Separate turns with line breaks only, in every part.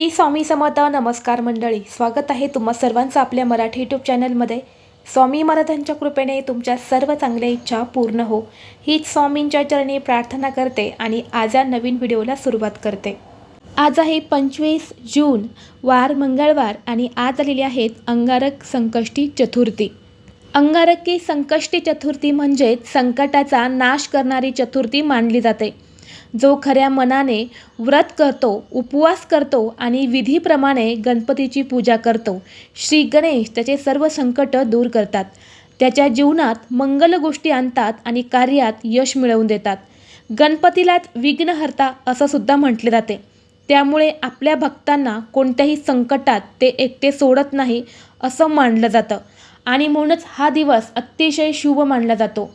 E Swami Samarth नमस्कार मंडळी स्वागत आहे तुम्हा सर्वांचं आपल्या मराठी यूट्यूब चॅनलमध्ये स्वामी मराठांच्या कृपेने तुमच्या सर्व चांगल्या इच्छा पूर्ण हो. हीच स्वामींच्या चरणी प्रार्थना करते आणि आज या नवीन व्हिडिओला सुरुवात करते. आज आहे पंचवीस जून वार मंगळवार आणि आज आलेली आहेत अंगारक संकष्टी चतुर्थी. अंगारकी संकष्टी चतुर्थी म्हणजेच संकटाचा नाश करणारी चतुर्थी मानली जाते. जो खऱ्या मनाने व्रत करतो उपवास करतो आणि विधीप्रमाणे गणपतीची पूजा करतो श्री गणेश त्याचे सर्व संकट दूर करतात. त्याच्या जीवनात मंगल गोष्टी आणतात आणि कार्यात यश मिळवून देतात. गणपतीलाच विघ्नहर्ता असं सुद्धा म्हटले जाते. त्यामुळे आपल्या भक्तांना कोणत्याही संकटात ते एकटे सोडत नाही असं मानलं जातं. आणि म्हणूनच हा दिवस अतिशय शुभ मानला जातो.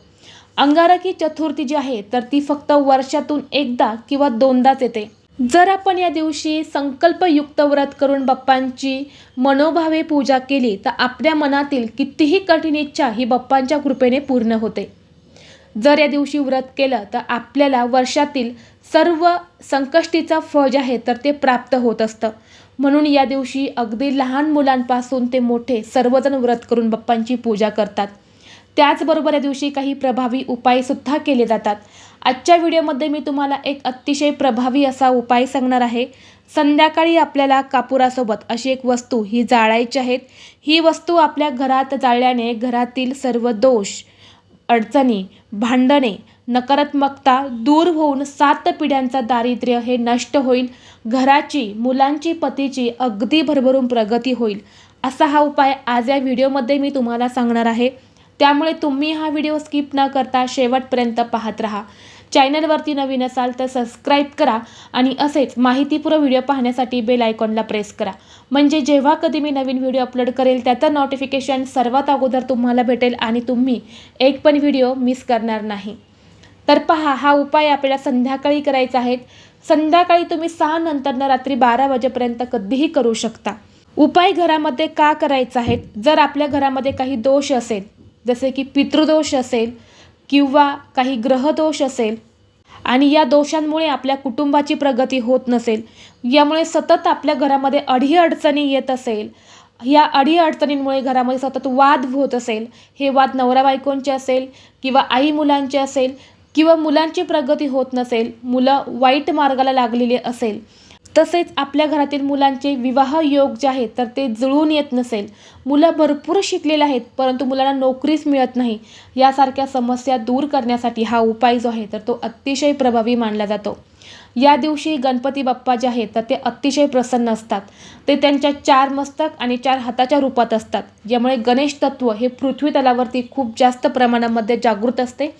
अंगारकी चतुर्थी जी आहे तर ती फक्त वर्षातून एकदा किंवा दोनदाच येते. जर आपण या दिवशी संकल्पयुक्त व्रत करून बाप्पांची मनोभावे पूजा केली तर आपल्या मनातील कितीही कठीण इच्छा ही बाप्पांच्या कृपेने पूर्ण होते. जर या दिवशी व्रत केलं तर आपल्याला वर्षातील सर्व संकष्टीचं फळ जे आहे तर ते प्राप्त होत असतं. म्हणून या दिवशी अगदी लहान मुलांपासून ते मोठे सर्वजण व्रत करून बाप्पांची पूजा करतात. त्याचबरोबर या दिवशी काही प्रभावी उपायसुद्धा केले जातात. आजच्या व्हिडिओमध्ये मी तुम्हाला एक अतिशय प्रभावी असा उपाय सांगणार आहे. संध्याकाळी आपल्याला कापुरासोबत अशी एक वस्तू ही जाळायची आहेत ही वस्तू आपल्या घरात जाळल्याने घरातील सर्व दोष अडचणी भांडणे नकारात्मकता दूर होऊन सात पिढ्यांचा दारिद्र्य हे नष्ट होईल. घराची मुलांची पतीची अगदी भरभरून प्रगती होईल. असा हा उपाय आज या व्हिडिओमध्ये मी तुम्हाला सांगणार आहे. त्यामुळे तुम्ही हा व्हिडिओ स्किप न करता शेवटपर्यंत पाहत राहा. चॅनलवरती नवीन असाल तर सबस्क्राईब करा आणि असेच माहितीपूर्ण व्हिडिओ पाहण्यासाठी बेल आयकॉनला प्रेस करा. म्हणजे जेव्हा कधी मी नवीन व्हिडिओ अपलोड करेल त्याचं नोटिफिकेशन सर्वात अगोदर तुम्हाला भेटेल आणि तुम्ही एक पण व्हिडिओ मिस करणार नाही. तर पहा हा उपाय आपल्याला संध्याकाळी करायचा आहे. संध्याकाळी तुम्ही सहा नंतर रात्री बारा वाजेपर्यंत कधीही करू शकता. उपाय घरामध्ये का करायचा आहे जर आपल्या घरामध्ये काही दोष असेल जसे की पितृदोष असेल किंवा काही ग्रहदोष असेल आणि या दोषांमुळे आपल्या कुटुंबाची प्रगती होत नसेल यामुळे सतत आपल्या घरामध्ये अडीअडचणी येत असेल या अडीअडचणींमुळे घरामध्ये सतत वाद होत असेल हे वाद नवरा बायकोंचे असेल किंवा आई मुलांचे असेल किंवा मुलांची प्रगती होत नसेल मुलं वाईट मार्गाला लागलेली असेल तसेच आपल्या घरातील मुलांचे विवाह योग जे आहेत तर ते जुळून येत नसेल. मुलं भरपूर शिकलेले आहेत परंतु मुलांना नोकरीच मिळत नाही. यासारख्या समस्या दूर करण्यासाठी हा उपाय जो आहे तर तो अतिशय प्रभावी मानला जातो. या दिवशी गणपती बाप्पा जे आहेत तर ते अतिशय प्रसन्न असतात. ते त्यांच्या चार मस्तक आणि चार हाताच्या रूपात असतात. ज्यामुळे गणेश तत्व हे पृथ्वी तलावरती खूप जास्त प्रमाणामध्ये जागृत असते.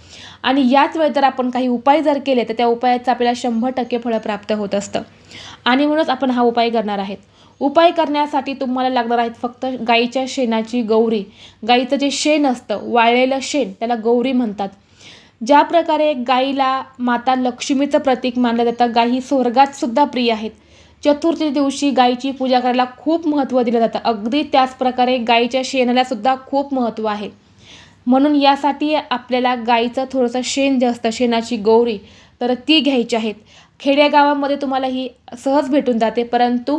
आणि याच वेळी जर आपण काही उपाय जर केले तर त्या उपायाचं आपल्याला शंभर टक्के फळं प्राप्त होत असतं. आणि म्हणूनच आपण हा उपाय करणार आहेत. उपाय करण्यासाठी तुम्हाला लागणार आहेत फक्त गाईच्या शेणाची गौरी. गाईचं जे शेण असतं वाळलेलं शेण त्याला गौरी म्हणतात. ज्या प्रकारे गाईला माता लक्ष्मीचं प्रतीक मानलं जातं गाई ही स्वर्गात सुद्धा प्रिय आहेत. चतुर्थी दिवशी गाईची पूजा करायला खूप महत्त्व दिलं जातं. अगदी त्याचप्रकारे गाईच्या शेणाला सुद्धा खूप महत्त्व आहे. म्हणून यासाठी आपल्याला गाईचं थोडंसं शेण जे असतं शेणाची गौरी तर ती घ्यायची आहेत. खेड्यागावामध्ये तुम्हाला ही सहज भेटून जाते परंतु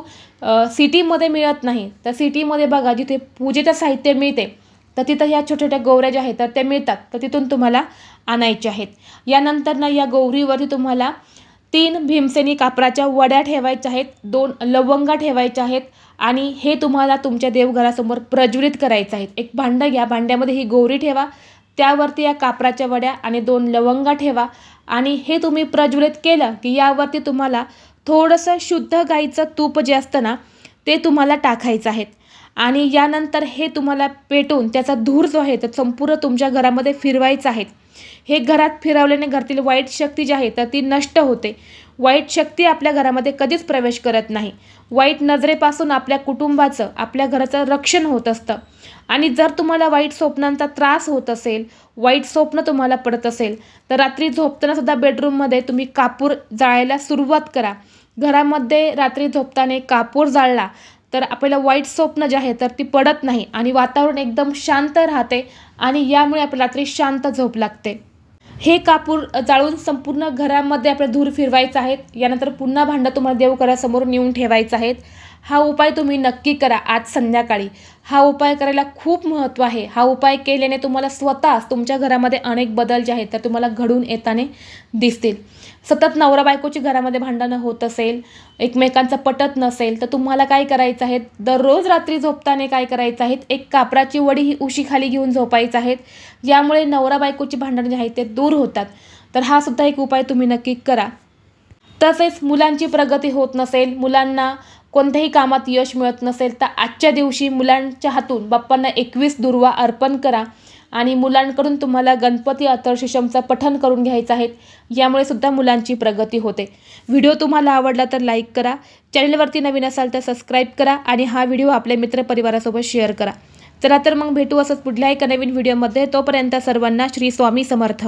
सिटीमध्ये मिळत नाही. तर सिटीमध्ये बघा जिथे पूजेचं साहित्य मिळते तर तिथं ह्या छोट्या छोट्या गौऱ्या ज्या आहेत तर त्या मिळतात. तर तिथून तुम्हाला आणायच्या आहेत. यानंतर ना या गौरीवरती तुम्हाला तीन भीमसेनी कापराच्या वड्या ठेवायच्या आहेत दोन लवंगा ठेवायच्या आहेत आणि हे तुम्हाला तुमच्या देवघरासमोर प्रज्वलित करायचं आहे. एक भांडं घ्या भांड्यामध्ये ही गौरी ठेवा त्यावरती या कापराच्या वड्या आणि दोन लवंगा ठेवा आणि हे तुम्ही प्रज्वलित केलं की यावरती तुम्हाला थोडंसं शुद्ध गाईचं तूप जे असतं ना ते तुम्हाला टाकायचं आहे. आणि यानंतर हे तुम्हाला पेटून त्याचा धूर जो आहे तर संपूर्ण तुमच्या घरामध्ये फिरवायचा आहे. हे घरात फिरवल्याने घरातील वाईट शक्ती जी आहे तर ती नष्ट होते. वाईट शक्ती आपल्या घरामध्ये कधीच प्रवेश करत नाही. वाईट नजरेपासून आपल्या कुटुंबाचं आपल्या घराचं रक्षण होत असतं. आणि जर तुम्हाला वाईट स्वप्नांचा त्रास होत असेल वाईट स्वप्न तुम्हाला पडत असेल तर रात्री झोपतानासुद्धा बेडरूममध्ये तुम्ही कापूर जाळायला सुरुवात करा. घरामध्ये रात्री झोपताना कापूर जाळला तर आपल्याला वाईट स्वप्न जे आहे तर ती पडत नाही आणि वातावरण एकदम शांत राहते आणि यामुळे आपल्याला रात्री शांत झोप लागते. हे कापूर जाळून संपूर्ण घरामध्ये आपल्याला धूर फिरवायचं आहेत यानंतर पुन्हा भांडं तुम्हाला देवघरासमोर नेऊन ठेवायचं आहेत. हा उपाय तुम्ही नक्की करा आज संध्याकाळी. हा उपाय करायला खूप महत्त्व आहे. हा उपाय केल्याने तुम्हाला स्वतःच तुमच्या घरामध्ये अनेक बदल जे आहेत तर तुम्हाला घडून येताने दिसतील. सतत नवरा बायकोची घरामध्ये भांडणं होत असेल एकमेकांचं पटत नसेल तर तुम्हाला काय करायचं आहे? दररोज रात्री झोपताना काय करायचं आहे? एक कापराची वडी ही उशीखाली घेऊन झोपायचं आहेत यामुळे नवरा बायकोची भांडणं जे आहेत ते दूर होतात. तर हा सुद्धा एक उपाय तुम्ही नक्की करा. तसेच मुलांची प्रगती होत नसेल मुलांना कोणत्याही कामात यश मिळत नसेल तर आजच्या दिवशी मुलांच्या हातून बाप्पांना एकवीस दुर्वा अर्पण करा. आणि मुलांकडून तुम्हाला गणपती अथर्शिषमचं पठन करून घ्यायचं आहे. यामुळे सुद्धा मुलांची प्रगती होते. व्हिडिओ तुम्हाला आवडला तर लाईक करा. चॅनलवरती नवीन असाल तर सबस्क्राईब करा आणि हा व्हिडिओ आपल्या मित्रपरिवारासोबत शेअर करा. चला तर मग भेटू असंच पुढल्या एका नवीन व्हिडिओमध्ये. तोपर्यंत सर्वांना श्री स्वामी समर्थ.